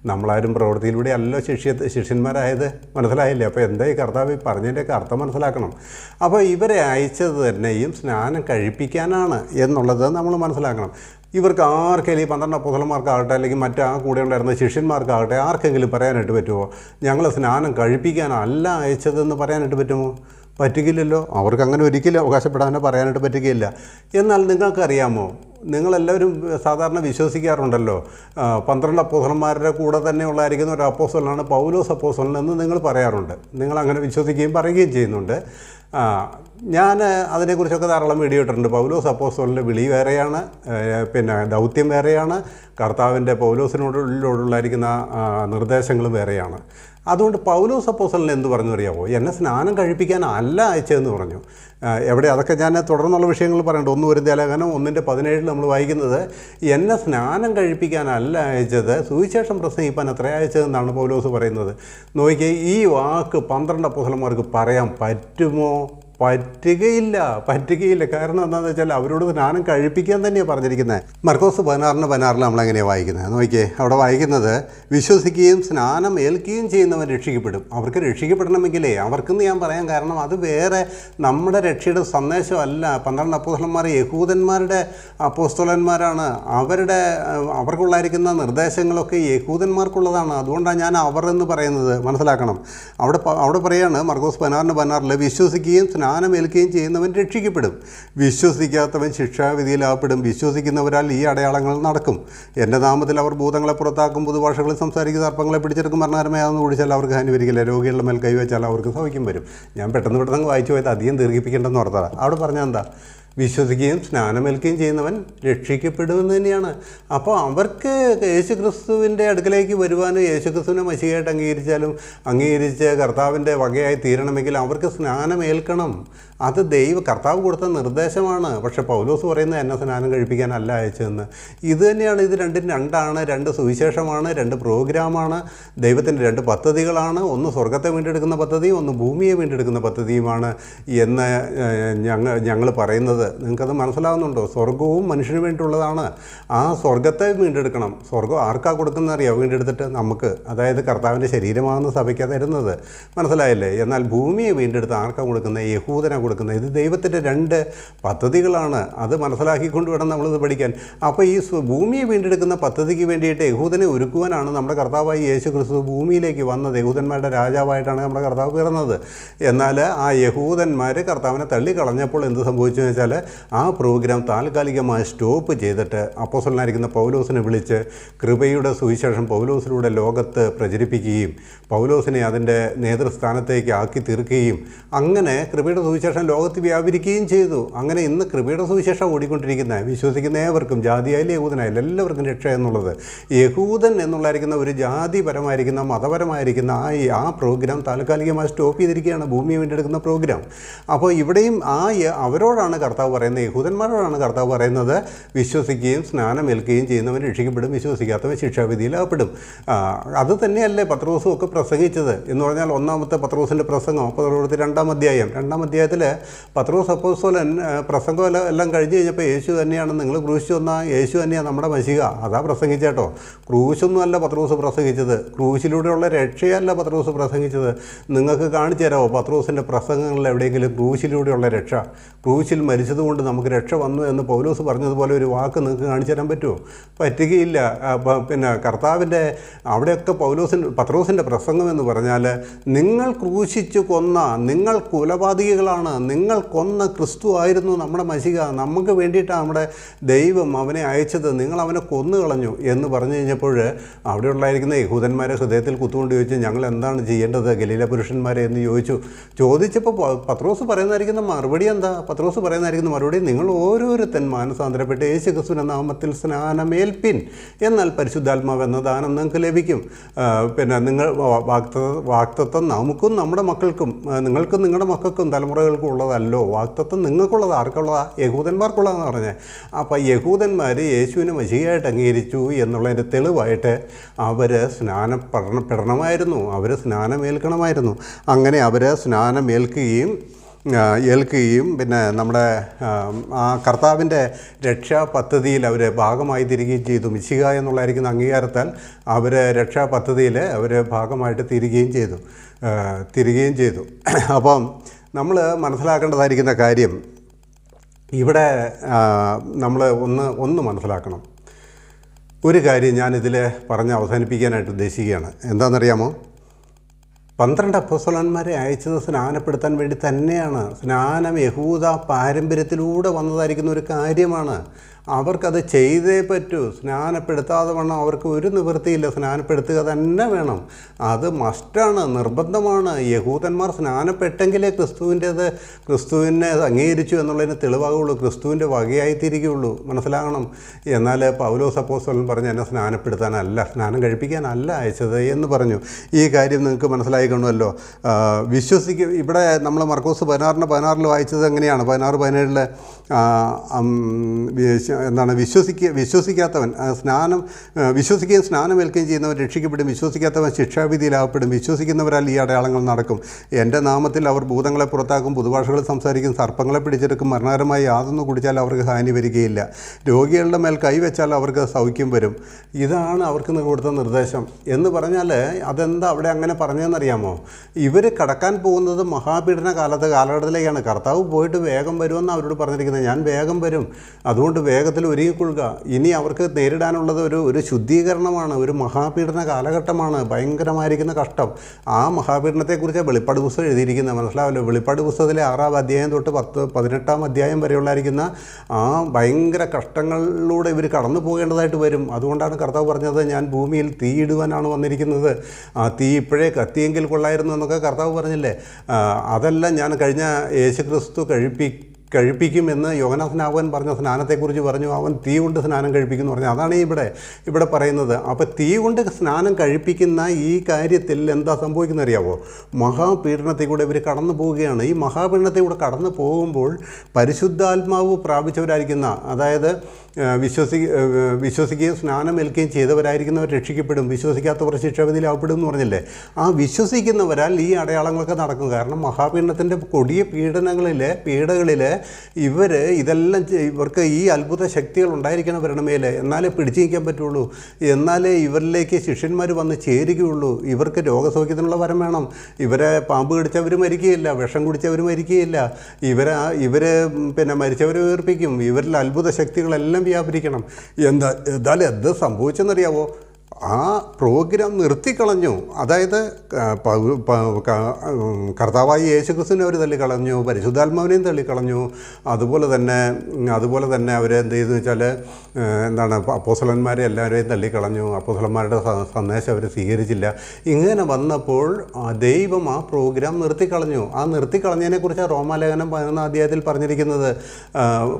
നമ്മളാരും പ്രവൃത്തിയിലൂടെ അല്ല ശിഷ്യ ശിഷ്യന്മാരായത്. മനസ്സിലായില്ലേ? അപ്പോൾ എന്തായി കർത്താവ് പറഞ്ഞതിന്റെയൊക്കെ അർത്ഥം മനസ്സിലാക്കണം. അപ്പോൾ ഇവരെ അയച്ചത് തന്നെയും സ്നാനം കഴിപ്പിക്കാനാണ് എന്നുള്ളത് നമ്മൾ മനസ്സിലാക്കണം. ഇവർക്ക് ആർക്കെങ്കിലും ഈ പന്ത്രണ്ട് അപ്പോസലന്മാർക്കാകട്ടെ അല്ലെങ്കിൽ മറ്റ് ആ കൂടെ ഉണ്ടായിരുന്ന ശിഷ്യന്മാർക്കാകട്ടെ ആർക്കെങ്കിലും പറയാനായിട്ട് പറ്റുമോ? ഞങ്ങൾ സ്നാനം കഴിപ്പിക്കാനല്ല അയച്ചതെന്ന് പറയാനായിട്ട് പറ്റുമോ? പറ്റുകയില്ലല്ലോ. അവർക്ക് അങ്ങനെ ഒരിക്കലും അവകാശപ്പെടാനോ പറയാനായിട്ട് പറ്റുകയില്ല. എന്നാൽ നിങ്ങൾക്കറിയാമോ? നിങ്ങളെല്ലാവരും സാധാരണ വിശ്വസിക്കാറുണ്ടല്ലോ. പന്ത്രണ്ട് അപ്പോസലന്മാരുടെ കൂടെ തന്നെ ഉള്ളായിരിക്കുന്ന ഒരു അപ്പോസലാണ് പൗലോസ് അപ്പോസലൻ എന്ന് നിങ്ങൾ പറയാറുണ്ട്. നിങ്ങൾ അങ്ങനെ വിശ്വസിക്കുകയും പറയുകയും ചെയ്യുന്നുണ്ട്. ഞാൻ അതിനെക്കുറിച്ചൊക്കെ ധാരാളം വീഡിയോ ഇട്ടിട്ടുണ്ട്. പൗലോസ് അപ്പോസ്തോലിന്റെ വിളി വേറെയാണ് പിന്നെ ദൗത്യം വേറെയാണ് കർത്താവിന്റെ പൗലോസിനോടുള്ളായിരിക്കുന്ന നിർദ്ദേശങ്ങൾ വേറെയാണ്. അതുകൊണ്ട് പൗലോസ് അപ്പോസ്തലൻ എന്ത് പറഞ്ഞു അറിയാമോ എന്നെ സ്നാനം കഴിപ്പിക്കാനല്ല അയച്ചതെന്ന് പറഞ്ഞു. എവിടെ അതൊക്കെ ഞാൻ തുടർന്നുള്ള വിഷയങ്ങൾ പറയണ്ട. ഒന്ന് ഒരു ലേഖനം ഒന്നിന്റെ പതിനേഴിൽ നമ്മൾ വായിക്കുന്നത് എന്നെ സ്നാനം കഴിപ്പിക്കാനല്ല അയച്ചത് സുവിശേഷം പ്രസംഗിപ്പാൻ അത്ര അയച്ചതെന്നാണ് പൗലോസ് പറയുന്നത്. നോക്കിയേ ഈ വാക്ക് പന്ത്രണ്ട് അപ്പോസലന്മാർക്ക് പറയാൻ പറ്റുമോ? പറ്റുകയില്ല പറ്റുകയില്ല. കാരണം എന്താണെന്ന് വെച്ചാൽ അവരോട് സ്നാനം കഴിപ്പിക്കാൻ തന്നെയാണ് പറഞ്ഞിരിക്കുന്നത് മർക്കോസ് പതിനാറിന് പതിനാറിൽ നമ്മളെങ്ങനെയാണ് വായിക്കുന്നത് നോക്കിയേ അവിടെ വായിക്കുന്നത് വിശ്വസിക്കുകയും സ്നാനം ഏൽക്കുകയും ചെയ്യുന്നവൻ രക്ഷിക്കപ്പെടും. അവർക്ക് രക്ഷിക്കപ്പെടണമെങ്കിലേ അവർക്കെന്ന് ഞാൻ പറയാൻ കാരണം അത് വേറെ നമ്മുടെ രക്ഷയുടെ സന്ദേശമല്ല. പന്ത്രണ്ട് അപ്പോസ്തലന്മാർ യഹൂദന്മാരുടെ അപ്പോസ്തോലന്മാരാണ്. അവരുടെ അവർക്കുള്ളായിരിക്കുന്ന നിർദ്ദേശങ്ങളൊക്കെ യഹൂദന്മാർക്കുള്ളതാണ്. അതുകൊണ്ടാണ് ഞാൻ അവർ എന്ന് പറയുന്നത്. മനസ്സിലാക്കണം. അവിടെ അവിടെ പറയാണ് മർക്കോസ് പതിനാറിന് പതിനാറിൽ വിശ്വസിക്കുകയും സ്നാനമേൽക്കുകയും ചെയ്യുന്നവൻ രക്ഷിക്കപ്പെടും. വിശ്വസിക്കാത്തവൻ ശിക്ഷാവിധിയിലാപ്പെടും. വിശ്വസിക്കുന്നവരാൽ ഈ അടയാളങ്ങൾ നടക്കും. എന്റെ നാമത്തിൽ അവർ ഭൂതങ്ങളെ പുറത്താക്കും പുതുഭാഷകളിൽ സംസാരിക്കുന്ന സർപ്പങ്ങളെ പിടിച്ചെടുക്കും മരണകരമയാണെന്ന് കുടിച്ചാൽ അവർക്ക് ഹാനി വരികില്ല രോഗികളുടെ മേൽ കൈവച്ചാൽ അവർക്ക് സൗഖ്യം വരും. ഞാൻ പെട്ടെന്ന് പെട്ടെന്ന് വായിച്ചു പോയത് അധികം ദീർഘിപ്പിക്കേണ്ടെന്ന് ഓർത്തതാണ് അവിടെ പറഞ്ഞാൽ എന്താ? വിശ്വസിക്കുകയും സ്നാനമേൽക്കുകയും ചെയ്യുന്നവൻ രക്ഷിക്കപ്പെടുമെന്ന് തന്നെയാണ്. അപ്പോൾ അവർക്ക് യേശു ക്രിസ്തുവിന്റെ അടുക്കലേക്ക് വരുവാനും യേശു ക്രിസ്തുവിനെ മഷിയായിട്ട് അംഗീകരിച്ചാലും അംഗീകരിച്ച് കർത്താവിന്റെ വകയായി തീരണമെങ്കിൽ അവർക്ക് സ്നാനമേൽക്കണം. അത് ദൈവ കർത്താവ് കൊടുത്ത നിർദ്ദേശമാണ്. പക്ഷേ പൗലോസ് പറയുന്നത് എന്നെ സ്നാനം കഴിപ്പിക്കാനല്ല അയച്ചതെന്ന്. ഇത് തന്നെയാണ് ഇത് രണ്ടും രണ്ടാണ് രണ്ട് സുവിശേഷമാണ് രണ്ട് പ്രോഗ്രാമാണ് ദൈവത്തിന്റെ രണ്ട് പദ്ധതികളാണ്. ഒന്ന് സ്വർഗത്തെ വീണ്ടെടുക്കുന്ന പദ്ധതിയും ഒന്ന് ഭൂമിയെ വീണ്ടെടുക്കുന്ന പദ്ധതിയുമാണ് എന്ന് ഞങ്ങൾ ഞങ്ങൾ പറയുന്നത്. നിങ്ങൾക്കത് മനസ്സിലാവുന്നുണ്ടോ? സ്വർഗവും മനുഷ്യന് വേണ്ടിയുള്ളതാണ് ആ സ്വർഗത്തെ വീണ്ടെടുക്കണം. സ്വർഗം ആർക്കാ കൊടുക്കുന്ന അറിയാം വീണ്ടെടുത്തിട്ട് നമുക്ക് അതായത് കർത്താവിന്റെ ശരീരമാകുന്ന സഭയ്ക്കാണ് തരുന്നത്. മനസ്സിലായല്ലേ? എന്നാൽ ഭൂമിയെ വീണ്ടെടുത്ത് ആർക്കാ കൊടുക്കുന്ന യഹൂദന ഇത് ദൈവത്തിന്റെ രണ്ട് പദ്ധതികളാണ്. അത് മനസ്സിലാക്കിക്കൊണ്ട് വേണം നമ്മളിത് പഠിക്കാൻ. അപ്പോൾ ഈ ഭൂമിയെ വീണ്ടെടുക്കുന്ന പദ്ധതിക്ക് വേണ്ടിയിട്ട് യഹൂദനെ ഒരുക്കുവാനാണ് നമ്മുടെ കർത്താവായി യേശു ക്രിസ്തു ഭൂമിയിലേക്ക് വന്നത്. യഹൂദന്മാരുടെ രാജാവായിട്ടാണ് നമ്മുടെ കർത്താവ് പിറന്നത്. എന്നാൽ ആ യഹൂദന്മാർ കർത്താവിനെ തള്ളിക്കളഞ്ഞപ്പോൾ എന്ത് സംഭവിച്ചു വെച്ചാൽ ആ പ്രോഗ്രാം താൽക്കാലികമായി സ്റ്റോപ്പ് ചെയ്തിട്ട് അപ്പോസലനായിരിക്കുന്ന പൗലോസിനെ വിളിച്ച് കൃപയുടെ സുവിശേഷം പൗലോസിലൂടെ ലോകത്ത് പ്രചരിപ്പിക്കുകയും പൗലോസിനെ അതിന്റെ നേതൃസ്ഥാനത്തേക്ക് ആക്കി തീർക്കുകയും അങ്ങനെ കൃപയുടെ സുവിശേഷം ലോകത്ത് വ്യാപരിക്കുകയും ചെയ്തു. അങ്ങനെ ഇന്ന് കൃപയുടെ സുവിശേഷം ഓടിക്കൊണ്ടിരിക്കുന്നത് വിശ്വസിക്കുന്ന ഏവർക്കും ജാതിയായാലും യഹൂദനായാലും എല്ലാവർക്കും രക്ഷ എന്നുള്ളത് യഹൂദൻ എന്നുള്ളായിരിക്കുന്ന ഒരു ജാതിപരമായിരിക്കുന്ന മതപരമായിരിക്കുന്ന ആ ആ പ്രോഗ്രാം താൽക്കാലികമായി സ്റ്റോപ്പ് ചെയ്തിരിക്കുകയാണ് ഭൂമി വീണ്ടെടുക്കുന്ന പ്രോഗ്രാം. അപ്പോൾ ഇവിടെയും ആ അവരോടാണ് കർത്താവ് പറയുന്നത് യഹൂദന്മാരോടാണ് കർത്താവ് പറയുന്നത് വിശ്വസിക്കുകയും സ്നാനമേൽക്കുകയും ചെയ്യുന്നവൻ രക്ഷിക്കപ്പെടും വിശ്വസിക്കാത്തവൻ ശിക്ഷാവിധിയിലാകപ്പെടും അത് തന്നെയല്ലേ പത്രോസും ഒക്കെ പ്രസംഗിച്ചത് എന്ന് പറഞ്ഞാൽ ഒന്നാമത്തെ പത്രോസിന്റെ പ്രസംഗം അപ്പോൾ രണ്ടാം അധ്യായം രണ്ടാം അധ്യായത്തിൽ പത്രോസ് അപ്പോസ്തലൻ പ്രസംഗം എല്ലാം കഴിഞ്ഞ് കഴിഞ്ഞപ്പോൾ യേശു തന്നെയാണ് നിങ്ങൾ ക്രൂശിച്ചു വന്ന യേശു തന്നെയാണ് നമ്മുടെ മഷിക അതാ പ്രസംഗിച്ചേട്ടോ. ക്രൂശൊന്നുമല്ല പത്രോസ് പ്രസംഗിച്ചത്. ക്രൂശിലൂടെയുള്ള രക്ഷയല്ല പത്രോസ് പ്രസംഗിച്ചത്. നിങ്ങൾക്ക് കാണിച്ചു തരാമോ പത്രോസിന്റെ പ്രസംഗങ്ങളിൽ എവിടെയെങ്കിലും ക്രൂശിലൂടെയുള്ള രക്ഷ? ക്രൂശിൽ മരിച്ചതുകൊണ്ട് നമുക്ക് രക്ഷ വന്നു എന്ന് പൗലോസ് പറഞ്ഞതുപോലെ ഒരു വാക്ക് നിങ്ങൾക്ക് കാണിച്ചു തരാൻ പറ്റുമോ പറ്റുകയില്ല. പിന്നെ കർത്താവിന്റെ അവിടെയൊക്കെ പൗലോസിൻ പത്രോസിന്റെ പ്രസംഗം എന്ന് പറഞ്ഞാൽ നിങ്ങൾ ക്രൂശിച്ചു കൊന്ന നിങ്ങൾ കുലപാതകികളാണ് നിങ്ങൾ കൊന്ന ക്രിസ്തു ആയിരുന്നു നമ്മുടെ മഷിക. നമുക്ക് വേണ്ടിയിട്ടാണ് നമ്മുടെ ദൈവം അവനെ അയച്ചത്. നിങ്ങൾ അവനെ കൊന്നു കളഞ്ഞു എന്ന് പറഞ്ഞു കഴിഞ്ഞപ്പോൾ അവിടെ ഉണ്ടായിരിക്കുന്ന യഹൂദന്മാരെ ഹൃദയത്തിൽ കുത്തുകൊണ്ട് ചോദിച്ചു ഞങ്ങൾ എന്താണ് ചെയ്യേണ്ടത്? ഗലീല പുരുഷന്മാരെ? എന്ന് ചോദിച്ചു. ചോദിച്ചപ്പോൾ പത്രോസ് പറയുന്നതായിരിക്കുന്ന മറുപടി എന്താ? പത്രോസ് പറയുന്നതായിരിക്കുന്ന മറുപടി നിങ്ങൾ ഓരോരുത്തൻ മാനസാന്തരപ്പെട്ട് യേശു ക്രിസ്തുവിന്റെ നാമത്തിൽ സ്നാനമേൽപ്പിൻ. എന്നാൽ പരിശുദ്ധാത്മാവ് എന്ന ദാനം നിങ്ങൾക്ക് ലഭിക്കും. പിന്നെ നിങ്ങൾ വാക്ത വാക്തത്വം നമുക്കും നമ്മുടെ മക്കൾക്കും നിങ്ങൾക്കും നിങ്ങളുടെ മക്കൾക്കും തലമുറകൾക്കും ഉള്ളതല്ലോ വാക്തത്വം നിങ്ങൾക്കുള്ളത്. ആർക്കുള്ളതാ? യഹൂദന്മാർക്കുള്ളതെന്ന് പറഞ്ഞത് അപ്പോൾ യഹൂദന്മാർ യേശുവിനെ മഷികയായിട്ട് അംഗീകരിച്ചു എന്നുള്ളതിന്റെ തെളിവായിട്ട് അവർ സ്നാനപ്പെടണമായിരുന്നു അവർ സ്നാനമേൽക്കണമായിരുന്നു. അങ്ങനെ അവർ സ്നാനമേൽക്കുകയും ഏൽക്കുകയും പിന്നെ നമ്മുടെ ആ, കർത്താവിന്റെ രക്ഷാ പദ്ധതിയിൽ അവർ ഭാഗമായി തിരികുകയും ചെയ്തു. മിശിക എന്നുള്ളതായിരിക്കുന്ന അംഗീകാരത്താൽ അവർ രക്ഷാ പദ്ധതിയിൽ അവർ ഭാഗമായിട്ട് തിരികുകയും ചെയ്തു. തിരികുകയും ചെയ്തു. അപ്പം നമ്മൾ മനസ്സിലാക്കേണ്ടതായിരിക്കുന്ന കാര്യം ഇവിടെ നമ്മൾ ഒന്ന് ഒന്ന് മനസ്സിലാക്കണം. ഒരു കാര്യം ഞാനിതിൽ പറഞ്ഞ് അവസാനിപ്പിക്കാനായിട്ട് ഉദ്ദേശിക്കുകയാണ്. എന്താണെന്നറിയാമോ? പന്ത്രണ്ട് അപ്പസ്വലന്മാരെ അയച്ചത് സ്നാനപ്പെടുത്താൻ വേണ്ടി തന്നെയാണ്. സ്നാനം യഹൂദ പാരമ്പര്യത്തിലൂടെ വന്നതായിരിക്കുന്ന ഒരു കാര്യമാണ്. അവർക്കത് ചെയ്തേ പറ്റൂ. സ്നാനപ്പെടുത്താതെ വേണം അവർക്ക് ഒരു നിവൃത്തിയില്ല. സ്നാനപ്പെടുത്തുക തന്നെ വേണം. അത് മസ്റ്റാണ് നിർബന്ധമാണ്. യഹൂദന്മാർ സ്നാനപ്പെട്ടെങ്കിലേ ക്രിസ്തുവിന്റേത് ക്രിസ്തുവിനെ അംഗീകരിച്ചു എന്നുള്ളതിന് തെളിവാകുള്ളൂ. ക്രിസ്തുവിന്റെ വകയായി മനസ്സിലാകണം. എന്നാൽ പൗലോസ് അപ്പോസ്തലൻ പറഞ്ഞ് എന്നെ സ്നാനപ്പെടുത്താനല്ല സ്നാനം കഴിപ്പിക്കാനല്ല അയച്ചത് എന്ന് പറഞ്ഞു. ഈ കാര്യം നിങ്ങൾക്ക് മനസ്സിലായി കാണുമല്ലോ. വിശ്വസിക്കും ഇവിടെ നമ്മൾ മർക്കോസ് പതിനാറിന് പതിനാറിൽ വായിച്ചത് എങ്ങനെയാണ്? പതിനാറ് പതിനേഴിൽ എന്താണ് വിശ്വസിക്കുക വിശ്വസിക്കാത്തവൻ സ്നാനം വിശ്വസിക്കുകയും വിശ്വസിക്കുകയും സ്നാനമേൽക്കുകയും ചെയ്യുന്നവൻ രക്ഷിക്കപ്പെടും വിശ്വസിക്കാത്തവൻ ശിക്ഷാവിധിയിലാവപ്പെടും വിശ്വസിക്കുന്നവരാൽ ഈ അടയാളങ്ങൾ നടക്കും. എന്റെ നാമത്തിൽ അവർ ഭൂതങ്ങളെ പുറത്താക്കും പുതുഭാഷകൾ സംസാരിക്കും സർപ്പങ്ങളെ പിടിച്ചെടുക്കും മരണകരമായി യാതൊന്നും കുടിച്ചാൽ അവർക്ക് ഹാനി വരികയില്ല. രോഗികളുടെ മേൽ കൈവച്ചാൽ അവർക്ക് സൗഖ്യം വരും. ഇതാണ് അവർക്ക് കൊടുത്ത നിർദ്ദേശം. എന്ന് പറഞ്ഞാൽ അതെന്താ അവിടെ അങ്ങനെ പറഞ്ഞതെന്നറിയാമോ? ഇവർ കടക്കാൻ പോകുന്നത് മഹാപീഡന കാലത്ത് കാലഘട്ടത്തിലേക്കാണ്. കർത്താവ് പോയിട്ട് വേഗം വരുമെന്ന് അവരോട് പറഞ്ഞിരിക്കുന്നത്. ഞാൻ വേഗം വരും. അതുകൊണ്ട് വേഗത്തിൽ ഒരുങ്ങിക്കൊള്ളുക ഇനി അവർക്ക് നേരിടാനുള്ളത് ഒരു ഒരു ശുദ്ധീകരണമാണ് ഒരു മഹാപീഡന കാലഘട്ടമാണ്. ഭയങ്കരമായിരിക്കുന്ന കഷ്ടം. ആ മഹാപീഡനത്തെക്കുറിച്ച് വെളിപ്പാട് പുസ്തകം എഴുതിയിരിക്കുന്നത് മനസ്സിലാവല്ലോ. വെളിപ്പാട് പുസ്തകത്തിലെ ആറാം അധ്യായം തൊട്ട് പത്ത് പതിനെട്ടാം അധ്യായം വരെയുള്ളായിരിക്കുന്ന ആ ഭയങ്കര കഷ്ടങ്ങളിലൂടെ ഇവർ കടന്നു പോകേണ്ടതായിട്ട് വരും. അതുകൊണ്ടാണ് കർത്താവ് പറഞ്ഞത് ഞാൻ ഭൂമിയിൽ തീയിടുവാനാണ് വന്നിരിക്കുന്നത്. ആ തീ ഇപ്പോഴേ കത്തിയെങ്കിൽ കൊള്ളായിരുന്നു എന്നൊക്കെ കർത്താവ് പറഞ്ഞില്ലേ? അതെല്ലാം ഞാൻ കഴിഞ്ഞ യേശുക്രിസ്തു കഴിപ്പി കഴിപ്പിക്കുമെന്ന് യോഗനാഥനാവൻ പറഞ്ഞ സ്നാനത്തെക്കുറിച്ച് പറഞ്ഞു. അവൻ തീ കൊണ്ട് സ്നാനം കഴിപ്പിക്കുന്നു പറഞ്ഞു. അതാണ് ഇവിടെ ഇവിടെ പറയുന്നത്. അപ്പോൾ തീ കൊണ്ട് സ്നാനം കഴിപ്പിക്കുന്ന ഈ കാര്യത്തിൽ എന്താ സംഭവിക്കുന്നത് അറിയാവോ? മഹാപീഡനത്തിൽ കൂടെ ഇവർ കടന്നു പോവുകയാണ്. ഈ മഹാപീഡനത്തിൽ കൂടെ കടന്നു പോകുമ്പോൾ പരിശുദ്ധാത്മാവ് പ്രാപിച്ചവരായിരിക്കുന്ന അതായത് വിശ്വസി വിശ്വസിക്കുകയും സ്നാനം ഏൽക്കുകയും ചെയ്തവരായിരിക്കുന്നവർ രക്ഷിക്കപ്പെടും. വിശ്വസിക്കാത്തവർ ശിക്ഷാവിധിയിലാവപ്പെടും എന്ന് പറഞ്ഞില്ലേ? ആ വിശ്വസിക്കുന്നവരാൽ ഈ അടയാളങ്ങളൊക്കെ നടക്കും. കാരണം മഹാപീഡനത്തിന്റെ കൊടിയ പീഡനങ്ങളിൽ പീഡകളിൽ ഇവർ ഇതെല്ലാം ഇവർക്ക് ഈ അത്ഭുത ശക്തികൾ ഉണ്ടായിരിക്കണം ഇവരുടെ മേലെ. എന്നാലേ പിടിച്ചു നിൽക്കാൻ പറ്റുള്ളൂ. എന്നാലേ ഇവരിലേക്ക് ശിഷ്യന്മാർ വന്ന് ചേരുകയുള്ളൂ. ഇവർക്ക് രോഗസൗഖ്യത്തിനുള്ള വരം വേണം. ഇവരെ പാമ്പ് കടിച്ചവർ മരിക്കുകയില്ല വിഷം കുടിച്ചവർ മരിക്കുകയില്ല. ഇവരെ ഇവർ പിന്നെ മരിച്ചവരെ ഉയർപ്പിക്കും. ഇവരിൽ അത്ഭുത ശക്തികളെല്ലാം വ്യാപരിക്കണം. എന്താ എന്തായാലും എന്ത് സംഭവിച്ചെന്നറിയാവോ? ആ പ്രോഗ്രാം നിർത്തിക്കളഞ്ഞു. അതായത് കർത്താവായി യേശുക്രിസ്തുവിനെ അവർ തള്ളിക്കളഞ്ഞു പരിശുദ്ധാത്മാവിനെയും തള്ളിക്കളഞ്ഞു. അതുപോലെ തന്നെ അതുപോലെ തന്നെ അവർ എന്ത് ചെയ്തു വെച്ചാൽ എന്താണ് അപ്പോസലന്മാരെ എല്ലാവരെയും തള്ളിക്കളഞ്ഞു. അപ്പോസലന്മാരുടെ സന്ദേശം അവർ സ്വീകരിച്ചില്ല. ഇങ്ങനെ വന്നപ്പോൾ ദൈവം ആ പ്രോഗ്രാം നിർത്തിക്കളഞ്ഞു. ആ നിർത്തിക്കളഞ്ഞതിനെക്കുറിച്ച് റോമാലേഖനം പതിനൊന്നാം അധ്യായത്തിൽ പറഞ്ഞിരിക്കുന്നത്.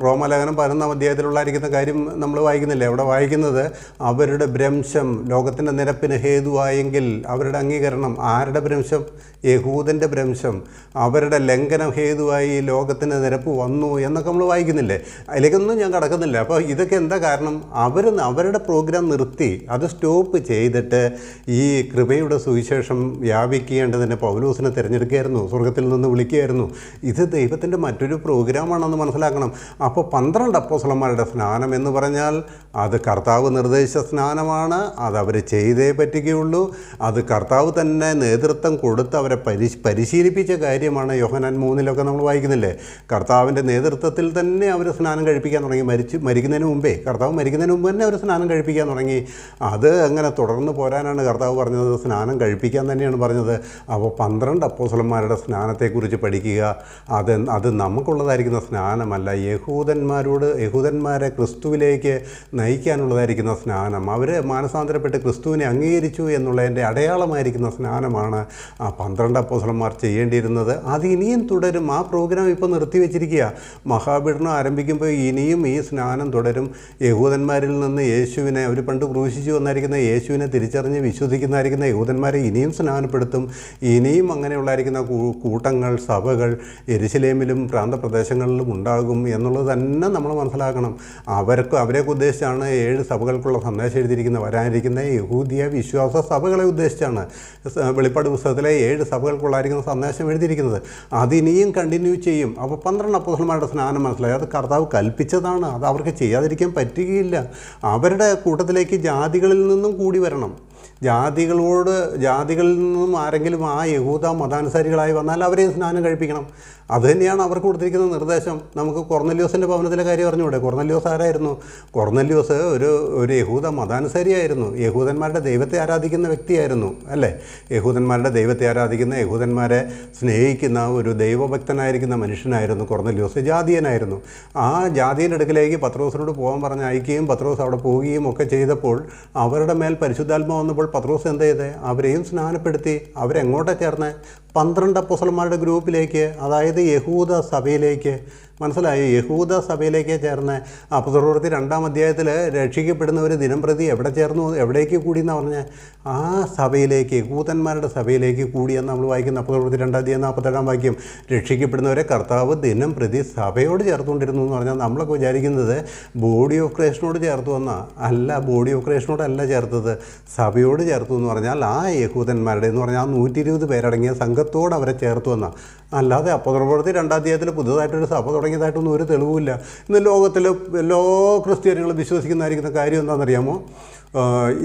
റോമാലേഖനം പതിനൊന്നാം അധ്യായത്തിലുള്ളായിരിക്കുന്ന കാര്യം നമ്മൾ വായിക്കുന്നില്ലേ? അവിടെ വായിക്കുന്നത് അവരുടെ ഭ്രംശം ലോകത്തിന്റെ നിരപ്പിന് ഹേതുവായെങ്കിൽ അവരുടെ അംഗീകരണം ആരുടെ ഭ്രംശം? യഹൂദന്റെ ഭ്രംശം. അവരുടെ ലംഘനം ഹേതുവായി ലോകത്തിന്റെ നിരപ്പ് വന്നു എന്നൊക്കെ നമ്മൾ വായിക്കുന്നില്ലേ? അതിലേക്കൊന്നും ഞാൻ കടക്കുന്നില്ല. അപ്പോൾ ഇതൊക്കെ എന്താ കാരണം? അവർ അവരുടെ പ്രോഗ്രാം നിർത്തി. അത് സ്റ്റോപ്പ് ചെയ്തിട്ട് ഈ കൃപയുടെ സുവിശേഷം വ്യാപിക്കേണ്ടതിന് പൗലൂസിനെ തിരഞ്ഞെടുക്കുകയായിരുന്നു. സ്വർഗത്തിൽ നിന്ന് വിളിക്കുകയായിരുന്നു. ഇത് ദൈവത്തിന്റെ മറ്റൊരു പ്രോഗ്രാമാണെന്ന് മനസ്സിലാക്കണം. അപ്പോൾ പന്ത്രണ്ട് അപ്പോസലന്മാരുടെ സ്നാനം എന്ന് പറഞ്ഞാൽ അത് കർത്താവ് നിർദ്ദേശിച്ച സ്നാനമാണ് അത് അവർ ചെയ്തേ പറ്റുകയുള്ളൂ. അത് കർത്താവ് തന്നെ നേതൃത്വം കൊടുത്ത് അവരെ പരി പരിശീലിപ്പിച്ച കാര്യമാണ് യോഹനാൻ മൂന്നിലൊക്കെ നമ്മൾ വായിക്കുന്നില്ലേ? കർത്താവിന്റെ നേതൃത്വത്തിൽ തന്നെ അവർ സ്നാനം കഴിപ്പിക്കാൻ തുടങ്ങി. മരിച്ച് മരിക്കുന്നതിന് മുമ്പേ കർത്താവ് മരിക്കുന്നതിന് മുമ്പ് തന്നെ അവർ സ്നാനം കഴിപ്പിക്കാൻ തുടങ്ങി. അത് അങ്ങനെ തുടർന്ന് പോരാനാണ് കർത്താവ് പറഞ്ഞത്. സ്നാനം കഴിപ്പിക്കാൻ തന്നെയാണ് പറഞ്ഞത്. അപ്പോൾ പന്ത്രണ്ട് അപ്പോസലന്മാരുടെ സ്നാനത്തെക്കുറിച്ച് പഠിക്കുക. അത് അത് നമുക്കുള്ളതായിരിക്കുന്ന സ്നാനമല്ല. യഹൂദന്മാരോട് യഹൂദന്മാരെ ക്രിസ്തുവിലേക്ക് നയിക്കാനുള്ളതായിരിക്കുന്ന സ്നാനം. അവർ മാനസാന്തരപ്പെട്ട് ക്രിസ്തുവിനെ അംഗീകരിച്ചു എന്നുള്ളതിന്റെ അടയാളമായിരിക്കുന്ന സ്നാനമാണ് ആ പന്ത്രണ്ട് അപ്പോസലന്മാർ ചെയ്യേണ്ടിയിരുന്നത്. അത് ഇനിയും തുടരും. ആ പ്രോഗ്രാം ഇപ്പോൾ നിർത്തിവെച്ചിരിക്കുക മഹാപീഠനം ആരംഭിക്കുമ്പോൾ ഇനിയും ഈ സ്നാനം തുടരും. യഹൂദന്മാരിൽ നിന്ന് യേശുവിനെ അവർ പണ്ട് ക്രൂശിച്ചു വന്നായിരിക്കുന്ന യേശുവിനെ തിരിച്ചറിഞ്ഞ് വിശ്വസിക്കുന്നതായിരിക്കുന്ന യഹൂദന്മാരെ ഇനിയും സ്നാനപ്പെടുത്തും. ഇനിയും അങ്ങനെയുള്ളതായിരിക്കുന്ന കൂട്ടങ്ങൾ സഭകൾ എരിശിലേമിലും പ്രാന്തപ്രദേശങ്ങളിലും ഉണ്ടാകും എന്നുള്ളത് തന്നെ നമ്മൾ മനസ്സിലാക്കണം. അവർക്ക് അവരെയൊക്കെ ഉദ്ദേശിച്ചാണ് ഏഴ് സഭകൾക്കുള്ള സന്ദേശം എഴുതിയിരിക്കുന്ന വരാനിരിക്കുന്ന യഹൂദിയ വിശ്വാസ സഭകളെ ഉദ്ദേശിച്ചാണ് വെളിപ്പാട് പുസ്തകത്തിലെ ഏഴ് സഭകൾക്കുള്ളായിരിക്കുന്ന സന്ദേശം എഴുതിയിരിക്കുന്നത്. അതിനിയും കണ്ടിന്യൂ ചെയ്യും. അപ്പോൾ പന്ത്രണ്ട് അപ്പോസന്മാരുടെ സ്നാനം മനസ്സിലായി. അത് കർത്താവ് കൽപ്പിച്ചതാണ്. അത് അവർക്ക് ചെയ്യാതിരിക്കാൻ പറ്റുകയില്ല. അവരുടെ കൂട്ടത്തിലേക്ക് ജാതികളിൽ നിന്നും കൂടി വരണം. ജാതികളോട് ജാതികളിൽ നിന്നും ആരെങ്കിലും ആ യഹൂദ മതാനുസാരികളായി വന്നാൽ അവരെയും സ്നാനം കഴിപ്പിക്കണം. അത് തന്നെയാണ് അവർക്ക് കൊടുത്തിരിക്കുന്ന നിർദ്ദേശം. നമുക്ക് കൊർന്നല്യോസിന്റെ ഭവനത്തിലെ കാര്യം പറഞ്ഞുകൂടെ കൊർന്നല്യോസ് ആരായിരുന്നു? കൊർന്നല്യോസ് ഒരു ഒരു യഹൂദ മതാനുസരിയായിരുന്നു. യഹൂദന്മാരുടെ ദൈവത്തെ ആരാധിക്കുന്ന വ്യക്തിയായിരുന്നു അല്ലേ? യഹൂദന്മാരുടെ ദൈവത്തെ ആരാധിക്കുന്ന യഹൂദന്മാരെ സ്നേഹിക്കുന്ന ഒരു ദൈവഭക്തനായിരിക്കുന്ന മനുഷ്യനായിരുന്നു കൊർന്നല്യോസ്. ജാതിയനായിരുന്നു. ആ ജാതിയുടെ അടുക്കിലേക്ക് പത്രോസിനോട് പോകാൻ പറഞ്ഞ് അയക്കുകയും പത്രോസ് അവിടെ പോവുകയും ഒക്കെ ചെയ്തപ്പോൾ അവരുടെ മേൽ പരിശുദ്ധാത്മ വന്നപ്പോൾ പത്രോസ് എന്ത് ചെയ്തേ? അവരെയും സ്നാനപ്പെടുത്തി. അവരെങ്ങോട്ടാണ് ചേർന്ന്? പന്ത്രണ്ട് അപ്പോസലന്മാരുടെ ഗ്രൂപ്പിലേക്ക് അതായത് യഹൂദ സഭയിലേക്ക് മനസ്സിലായി. യഹൂദ സഭയിലേക്ക് ചേർന്ന അപ്പുറത്തി രണ്ടാം അധ്യായത്തിൽ രക്ഷിക്കപ്പെടുന്നവർ ദിനം പ്രതി എവിടെ ചേർന്നു? എവിടേക്ക് കൂടി എന്ന് പറഞ്ഞാൽ ആ സഭയിലേക്ക് യഹൂദന്മാരുടെ സഭയിലേക്ക് കൂടി എന്ന് നമ്മൾ വായിക്കുന്ന അപ്പുറത്തി രണ്ടാം അധ്യായം നാൽപ്പത്തേഴാം വാക്യം. രക്ഷിക്കപ്പെടുന്നവരെ കർത്താവ് ദിനം പ്രതി സഭയോട് ചേർത്തുകൊണ്ടിരുന്നു എന്ന് പറഞ്ഞാൽ നമ്മളൊക്കെ വിചാരിക്കുന്നത് ബോഡി ഓഫ് ക്രൈസ്റ്റിനോട് ചേർത്തു എന്നാ? അല്ല ബോഡി ഓഫ് ക്രൈസ്റ്റിനോടല്ല ചേർത്തത്. സഭയോട് ചേർത്തു എന്ന് പറഞ്ഞാൽ ആ യഹൂദന്മാരുടെ എന്ന് പറഞ്ഞാൽ ആ നൂറ്റി ഇരുപത് പേരടങ്ങിയ സംഘത്തോട് അവരെ ചേർത്തു എന്നാ. അല്ലാതെ അപ്പുറപ്പുറത്ത് രണ്ടാം അധ്യായത്തിൽ പുതുതായിട്ടൊരു സഭ തുടങ്ങിയതായിട്ടൊന്നും ഒരു തെളിവില്ല ഇന്ന് ലോകത്തിൽ എല്ലാ ക്രിസ്ത്യാനികളും വിശ്വസിക്കുന്നതായിരിക്കുന്ന കാര്യം എന്താണെന്നറിയാമോ?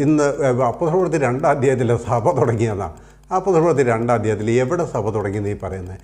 ഇന്ന് അപ്പുറപ്പുറത്ത് രണ്ടാം അധ്യായത്തിൽ സഭ തുടങ്ങിയതാണ് അപ്പുറപ്പുറത്ത് രണ്ടാം അധ്യായത്തിൽ എവിടെ സഭ തുടങ്ങി നീ പറയുന്നത്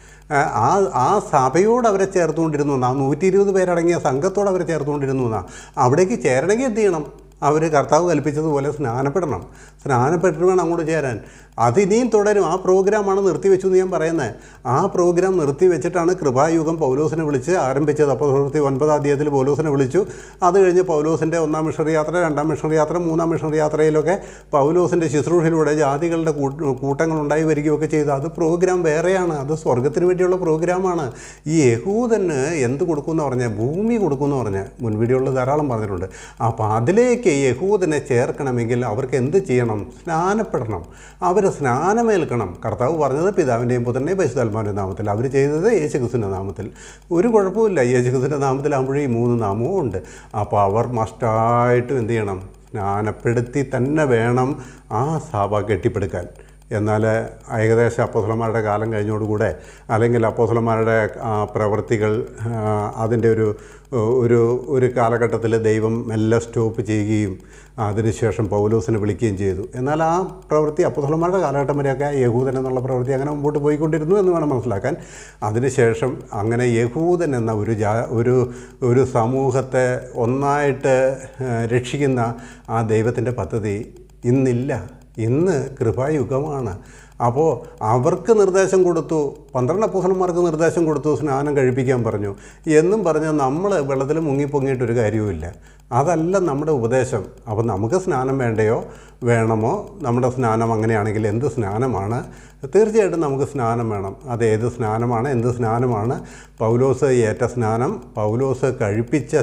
ആ ആ സഭയോട് അവരെ ചേർത്തുകൊണ്ടിരുന്നു എന്നാ? നൂറ്റി ഇരുപത് പേരടങ്ങിയ സംഘത്തോട് അവരെ ചേർത്തുകൊണ്ടിരുന്നു എന്നാ? അവിടേക്ക് ചേരണമെങ്കിൽ എന്ത് ചെയ്യണം? അവർ കർത്താവ് കൽപ്പിച്ചതുപോലെ സ്നാനപ്പെടണം. സ്നാനപ്പെട്ടിട്ട് വേണം അങ്ങോട്ട് ചേരാൻ. അതിനിയും തുടരും. ആ പ്രോഗ്രാമാണ് നിർത്തിവെച്ചു എന്ന് ഞാൻ പറയുന്നത് ആ പ്രോഗ്രാം നിർത്തിവെച്ചിട്ടാണ് കൃപായുഗം പൗലോസിനെ വിളിച്ച് ആരംഭിച്ചത്. അപ്പോൾ പ്രവൃത്തി ഒൻപതാം അധ്യായത്തിൽ പൗലോസിനെ വിളിച്ചു. അത് കഴിഞ്ഞ് പൗലോസിന്റെ ഒന്നാം മിഷണറി യാത്ര രണ്ടാം മിഷണറി യാത്ര മൂന്നാം മിഷണറി യാത്രയിലൊക്കെ പൗലോസിന്റെ ശുശ്രൂഷയിലൂടെ ജാതികളുടെ കൂട്ട- കൂട്ടങ്ങളുണ്ടായി വരികയൊക്കെ ചെയ്തു. അത് പ്രോഗ്രാം വേറെയാണ്. അത് സ്വർഗത്തിന് വേണ്ടിയുള്ള പ്രോഗ്രാമാണ്. ഈ യഹൂദന് എന്ത് കൊടുക്കുമെന്ന് പറഞ്ഞാൽ ഭൂമി കൊടുക്കുമെന്ന് പറഞ്ഞാൽ മുൻ വീഡിയോയിൽ ധാരാളം പറഞ്ഞിട്ടുണ്ട്. അപ്പോൾ അതിലേക്ക് യഹൂദനെ ചേർക്കണമെങ്കിൽ അവർക്ക് എന്ത് ചെയ്യണം? സ്നാനപ്പെടണം. അവരെ സ്നാനമേൽക്കണം. കർത്താവ് പറഞ്ഞത് പിതാവിന്റെയും പുത്രന്റെയും പരിശുദ്ധാത്മാവിന്റെ നാമത്തിൽ. അവർ ചെയ്തത് യേശുക്രിസ്തുവിന്റെ നാമത്തിൽ. ഒരു കുഴപ്പമില്ല യേശുക്രിസ്തുവിന്റെ നാമത്തിലാകുമ്പോഴേ ഈ മൂന്ന് നാമവും ഉണ്ട്. അപ്പോൾ അവർ മസ്റ്റായിട്ടും എന്ത് ചെയ്യണം? സ്നാനപ്പെടുത്തി തന്നെ വേണം ആ സഭ കെട്ടിപ്പടുക്കാൻ. എന്നാൽ ഏകദേശം അപ്പോസലന്മാരുടെ കാലം കഴിഞ്ഞോടുകൂടെ അല്ലെങ്കിൽ അപ്പോസലന്മാരുടെ പ്രവൃത്തികൾ അതിന്റെ ഒരു ഒരു ഒരു കാലഘട്ടത്തിൽ ദൈവം എല്ലാം സ്റ്റോപ്പ് ചെയ്യുകയും അതിനുശേഷം പൗലോസിനെ വിളിക്കുകയും ചെയ്തു. എന്നാൽ ആ പ്രവൃത്തി അപ്പോസലന്മാരുടെ കാലഘട്ടം വരെയൊക്കെ യഹൂദൻ എന്നുള്ള പ്രവൃത്തി അങ്ങനെ മുമ്പോട്ട് പോയിക്കൊണ്ടിരുന്നു എന്ന് വേണം മനസ്സിലാക്കാൻ. അതിനുശേഷം അങ്ങനെ യഹൂദൻ എന്ന ഒരു ജാ ഒരു ഒരു സമൂഹത്തെ ഒന്നായിട്ട് രക്ഷിക്കുന്ന ആ ദൈവത്തിന്റെ പദ്ധതി ഇന്നില്ല. ഇന്ന് കൃപായുഗമാണ്. അപ്പോൾ അവർക്ക് നിർദ്ദേശം കൊടുത്തു പന്ത്രണ്ട് അപ്പൂസന്മാർക്ക് നിർദ്ദേശം കൊടുത്തു സ്നാനം കഴിപ്പിക്കാൻ പറഞ്ഞു. എന്നും പറഞ്ഞാൽ നമ്മൾ വെള്ളത്തിൽ മുങ്ങിപ്പൊങ്ങിയിട്ടൊരു കാര്യവുമില്ല. അതല്ല നമ്മുടെ ഉപദേശം. അപ്പോൾ നമുക്ക് സ്നാനം വേണ്ടയോ? വേണമോ? നമ്മുടെ സ്നാനം അങ്ങനെയാണെങ്കിൽ എന്ത് സ്നാനമാണ്? തീർച്ചയായിട്ടും നമുക്ക് സ്നാനം വേണം. അത് ഏത് സ്നാനമാണ്? എന്ത് സ്നാനമാണ്? പൗലോസ് ഏറ്റ സ്നാനം. പൗലോസ് കഴിപ്പിച്ച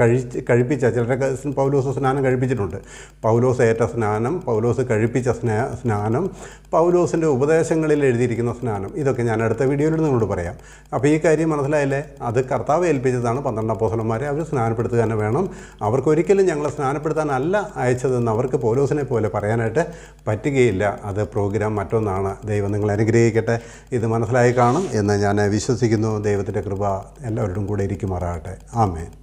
കഴിച്ച് കഴിപ്പിച്ച ചിലരൊക്കെ പൗലോസ് സ്നാനം കഴിപ്പിച്ചിട്ടുണ്ട്. പൗലോസ് ഏറ്റ സ്നാനം പൗലോസ് കഴിപ്പിച്ച സ്നാ സ്നാനം പൗലോസിന്റെ ഉപദേശങ്ങളിൽ എഴുതിയിരിക്കുന്ന സ്നാനം. ഇതൊക്കെ ഞാൻ അടുത്ത വീഡിയോയിൽ നിങ്ങളോട് പറയാം. അപ്പോൾ ഈ കാര്യം മനസ്സിലായില്ലേ? അത് കർത്താവ് ഏൽപ്പിച്ചതാണ് പന്ത്രണ്ട് അപ്പോസലന്മാരെ അവർ സ്നാനപ്പെടുത്തുക തന്നെ വേണം. അവർക്കൊരിക്കലും ഞങ്ങളെ സ്നാനപ്പെടുത്താനല്ല അയച്ചതെന്ന് അവർക്ക് പൗലോസിനെ പോലെ പറയാനായിട്ട് പറ്റുകയില്ല. അത് പ്രോഗ്രാം മറ്റൊന്നാണ്. ദൈവം നിങ്ങൾ അനുഗ്രഹിക്കട്ടെ. ഇത് മനസ്സിലായി കാണും എന്ന് ഞാൻ വിശ്വസിക്കുന്നു. ദൈവത്തിന്റെ കൃപ എല്ലാവരോടും കൂടെ ഇരിക്കുമാറാകട്ടെ. ആമേൻ.